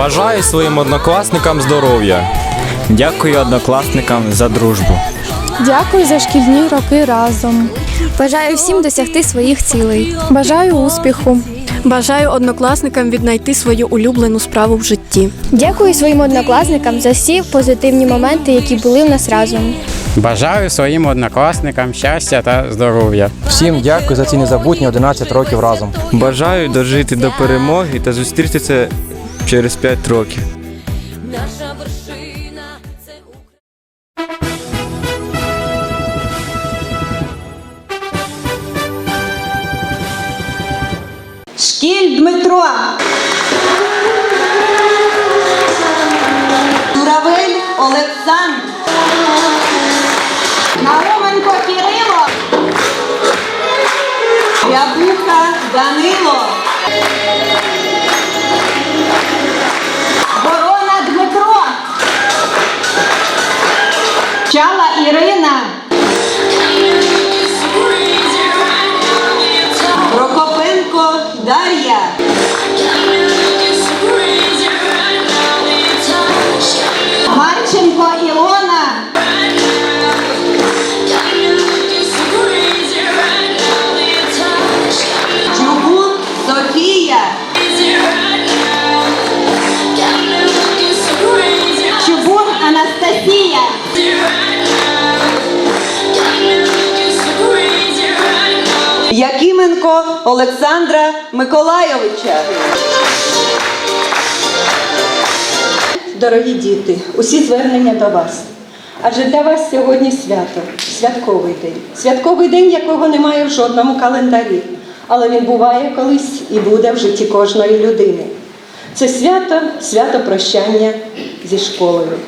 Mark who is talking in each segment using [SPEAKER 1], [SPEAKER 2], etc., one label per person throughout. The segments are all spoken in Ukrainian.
[SPEAKER 1] Бажаю своїм однокласникам здоров'я.
[SPEAKER 2] Дякую однокласникам за дружбу.
[SPEAKER 3] Дякую за шкільні роки разом.
[SPEAKER 4] Бажаю всім досягти своїх цілей.
[SPEAKER 3] Бажаю успіху.
[SPEAKER 5] Бажаю однокласникам віднайти свою улюблену справу в житті.
[SPEAKER 4] Дякую своїм однокласникам за всі позитивні моменти, які були в нас разом.
[SPEAKER 6] Бажаю своїм однокласникам щастя та здоров'я.
[SPEAKER 7] Всім дякую за ці незабутні 11 років разом.
[SPEAKER 1] Бажаю дожити до перемоги та зустрітися через 5 років.
[SPEAKER 8] Наша вершина це Шкіль Дмитро. Журавель Олександр. Науменко Кирило. Рябуха Данило. Чала Ірина. Олександра Миколайовича.
[SPEAKER 9] Дорогі діти, усі звернення до вас. Адже для вас сьогодні свято, святковий день. Святковий день, якого немає в жодному календарі, але він буває колись і буде в житті кожної людини. Це свято, свято прощання зі школою.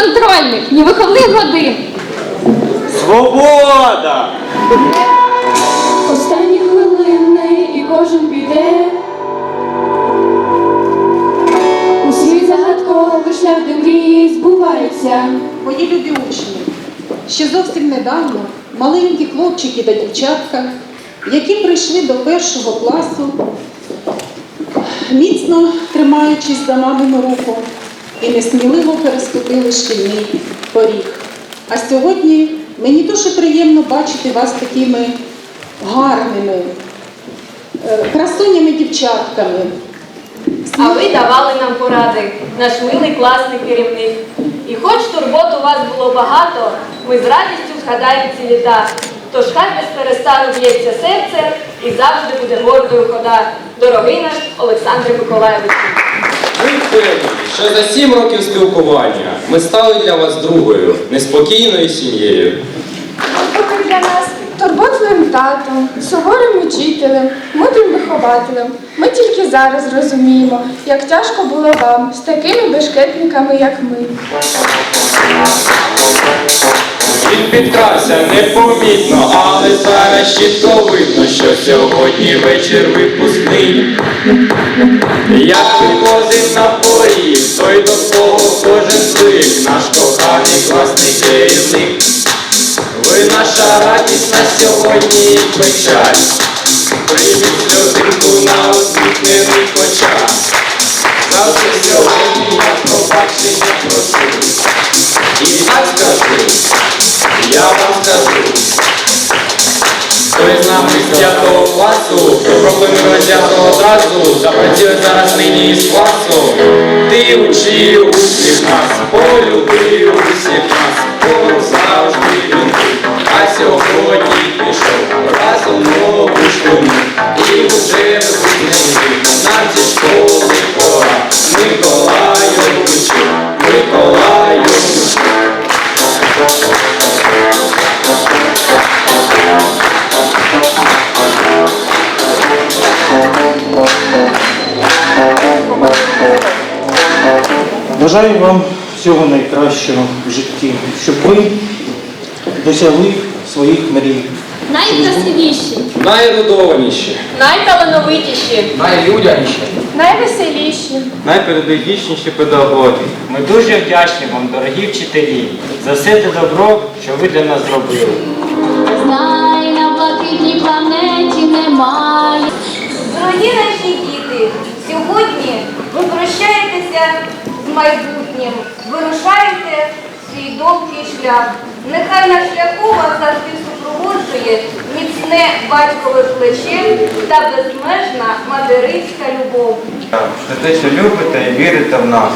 [SPEAKER 10] Контрольних, ні виховних годин.
[SPEAKER 6] Свобода!
[SPEAKER 3] Останні хвилини і кожен піде. У свій загадковий шлях, де мрії збуваються.
[SPEAKER 9] Мої любі учні, ще зовсім недавно маленькі хлопчики та дівчатка, які прийшли до першого класу, міцно тримаючись за мамину руку і несміливо переступили шкільний поріг. А сьогодні мені дуже приємно бачити вас такими гарними, е, красунями дівчатками.
[SPEAKER 10] А ви давали нам поради, наш милий класний керівник. І хоч турбот у вас було багато, ми з радістю згадаємо ці літа. Тож хай без перестану б'ється серце і завжди буде гордою хода. Дорогий наш Олександр Миколаєвич.
[SPEAKER 11] Ми впевнені, що за сім років спілкування ми стали для вас другою, неспокійною сім'єю.
[SPEAKER 3] Турботливим татом, суворим учителем, мудрим вихователем. Ми тільки зараз розуміємо, як тяжко було вам з такими бешкетниками, як ми.
[SPEAKER 11] Він підкрався непомітно, але зараз чітко видно, що сьогодні вечір випускний. Як виходить на поріг, той до свого кожен звик, наш коханий класний керівник. Ви наша радість на сьогодні печаль. Прийміть сльозинку на усміхнених очах. Завжди сьогодні я пробачення прошу. І так скажу, я вам скажу. Хто з нами з п'ятого класу, про проблеми роздягну одразу, запрацює зараз нині із класу. Ти учив усіх нас, полюбив усіх нас, поруч завжди він. А сьогодні пішов разом нову школу. І вже випускники нам зі школи пора. Миколайовичу, Миколайовичу.
[SPEAKER 12] Бажаю вам всього найкращого в житті, щоб ви досягли своїх мрій.
[SPEAKER 10] Найкрасивіші,
[SPEAKER 11] Найрудованіші.
[SPEAKER 10] найталановитіші,
[SPEAKER 3] Найвеселіші.
[SPEAKER 1] Найпедагогічніші педагоги.
[SPEAKER 2] Ми дуже вдячні вам, дорогі вчителі, за все те добро, що ви для нас зробили.
[SPEAKER 10] Знай, на блакитній планеті немає.
[SPEAKER 8] Дорогі наші діти, сьогодні ви прощаєтеся з майбутнім, вирушаєте свій довгий шлях. Нехай на шляху вас завжди супроводжує міцне батькове плече та безмежна материнська любов.
[SPEAKER 1] За те, що любите і вірите в нас.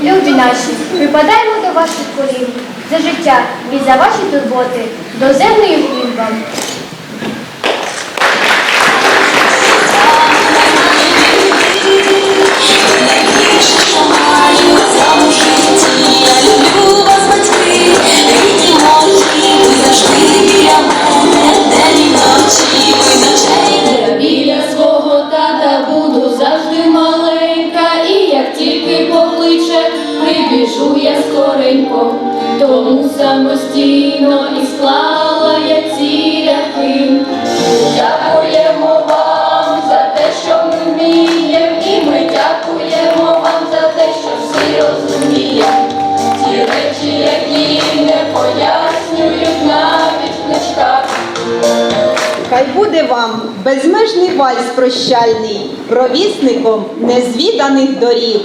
[SPEAKER 4] Любі наші, припадаємо до ваших колін за життя і за ваші турботи, до земної хліб вам.
[SPEAKER 10] Тому самостійно і склала я ці рядки. Дякуємо вам за те, що ми вміємо, і ми дякуємо вам за те, що всі розуміємо. Ті речі, які не пояснюють навіть в книжках.
[SPEAKER 8] Хай буде вам безмежний вальс прощальний, провісником незвіданих доріг.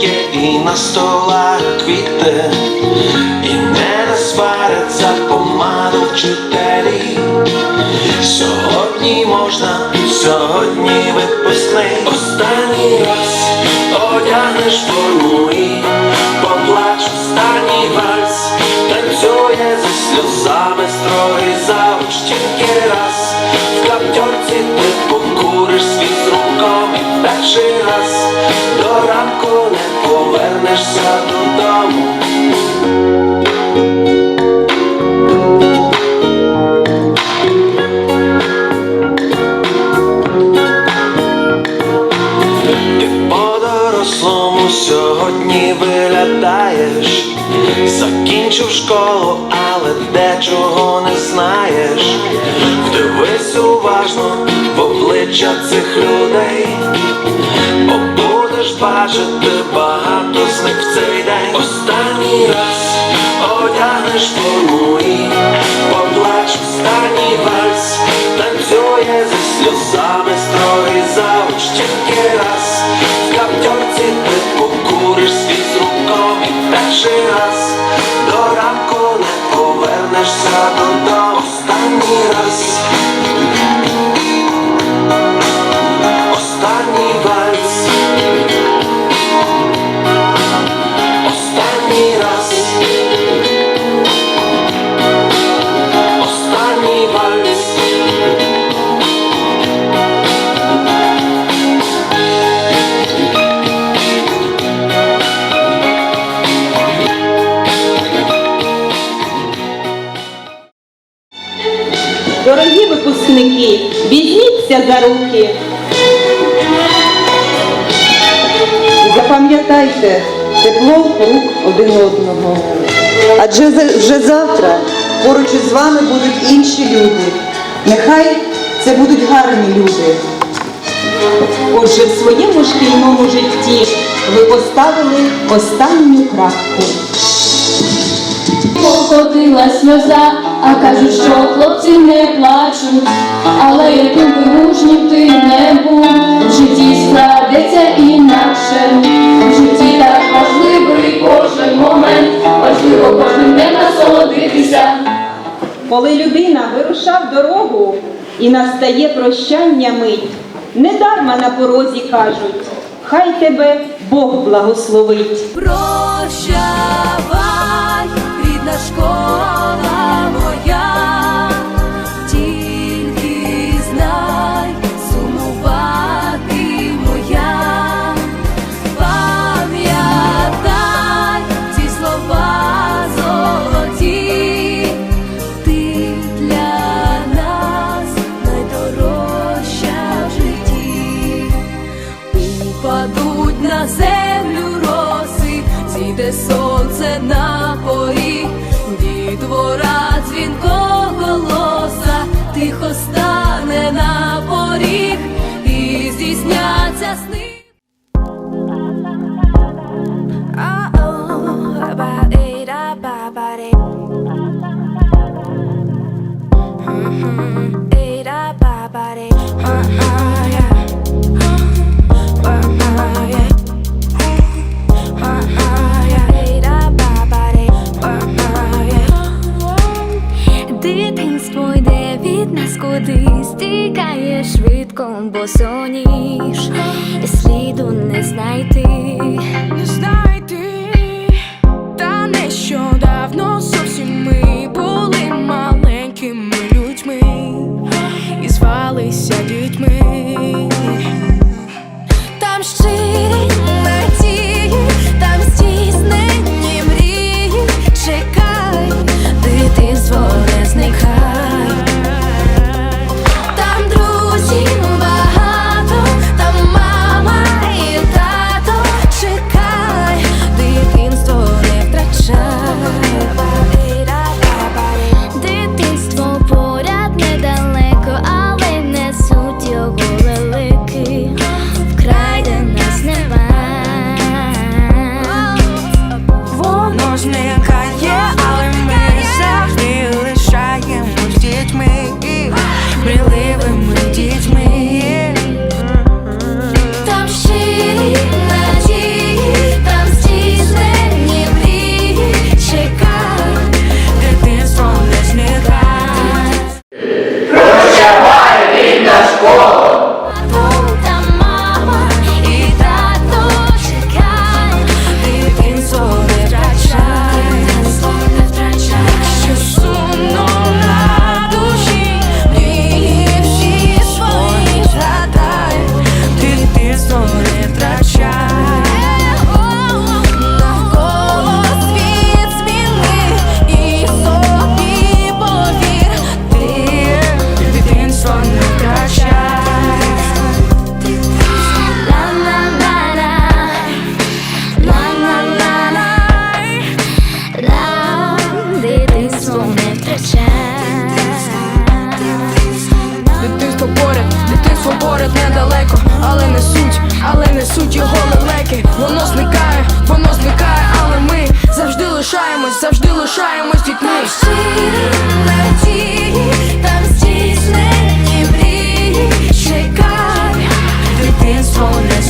[SPEAKER 13] Шарики і на столах квіти, і не насварять помаду вчителі. Сьогодні можна, сьогодні випускний останній раз одягнеш форму цих людей, бо будеш бачити багато з них в цей день. Останній раз одягнеш форму
[SPEAKER 8] пам'ятайте тепло рук один одного. Адже вже завтра поруч із вами будуть інші люди. Нехай це будуть гарні люди. Отже, в своєму шкільному житті ви поставили останню крапку
[SPEAKER 14] покотила сльоза, а кажуть, що хлопці не плачуть, але яким би мужнім ти не був, в житті складеться інакше, в житті так важливий кожен момент, важливо кожен днем насолодитися.
[SPEAKER 8] Коли людина вирушав дорогу і настає прощання мить, недарма на порозі кажуть, хай тебе Бог благословить.
[SPEAKER 14] Прощай! школа.
[SPEAKER 15] посоніш, сліду не знайти.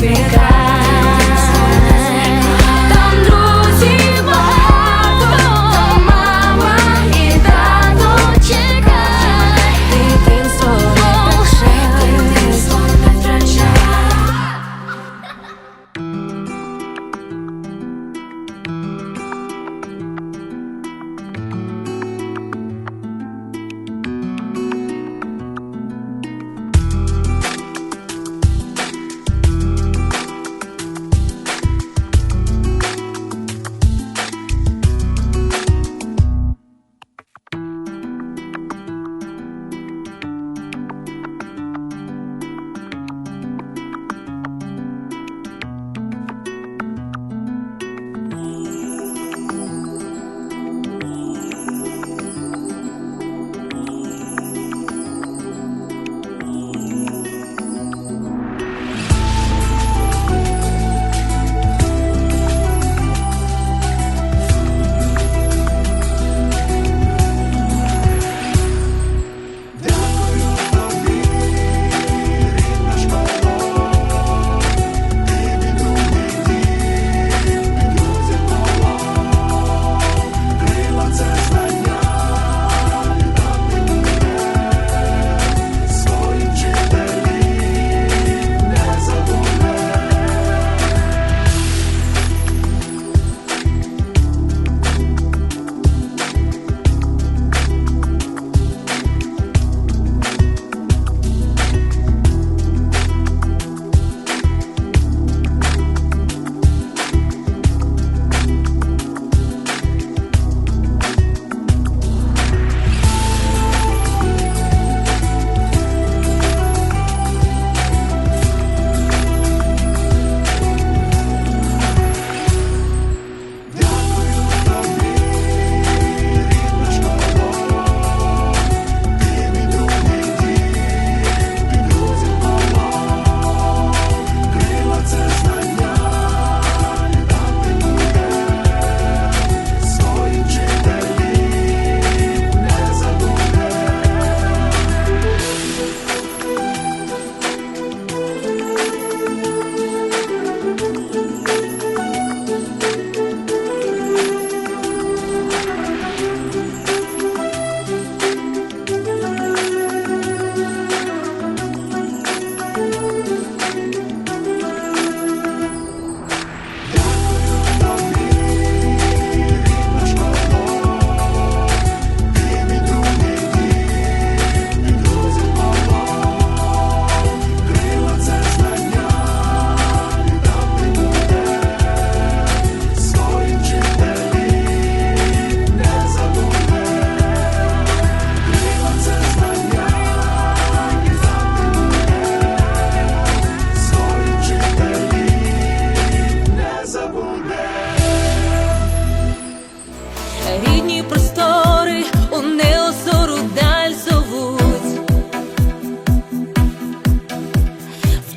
[SPEAKER 14] Sing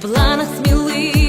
[SPEAKER 14] планах сміливих.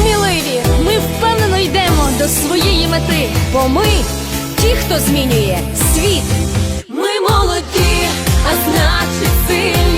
[SPEAKER 16] Сміливі.
[SPEAKER 17] Ми впевнено йдемо до своєї мети, бо ми ті, хто змінює світ.
[SPEAKER 14] Ми молоді, а значить сильні.